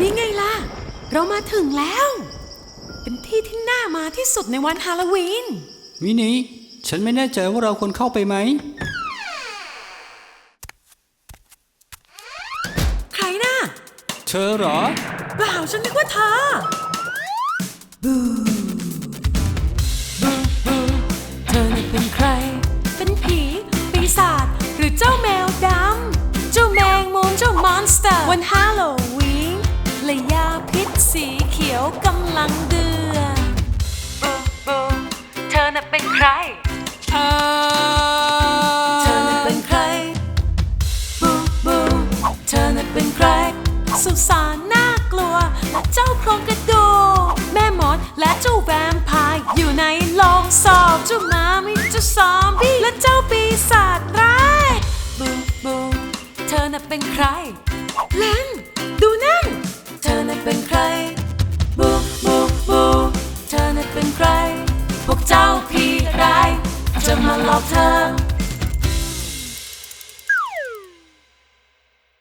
นี่ไงล่ะ เรามาถึงแล้ว เป็นที่ที่น่ามาที่สุดในวันฮาโลวีน วินีฉันไม่แน่ใจว่าเราควรเข้าไปไหม ใครน่ะ เธอเหรอ เปล่าฉันนึกว่าเธอ บูบูบูเธอน่ะเป็นใคร เป็นผี ปีศาจหรือเจ้าแมวดำ เจ้าแมงมุมเจ้ามอนสเตอร์วันฮาโลวีนและยา พิษสีเขียวกำลังเดือดบูบูเธอน่ะเป็นใครเธอน่ะเป็นใคร บูบูเธอน่ะเป็นใคร สุสานน่ากลัวและเจ้าโครงกระดูกแม่มดและเจ้าแวมไพร์อยู่ในโลงศพเจ้าหมามีเจ้าซอมบี้และเจ้าปีศาจร้าย บูบูเธอน่ะเป็นใครเล่น เธอน่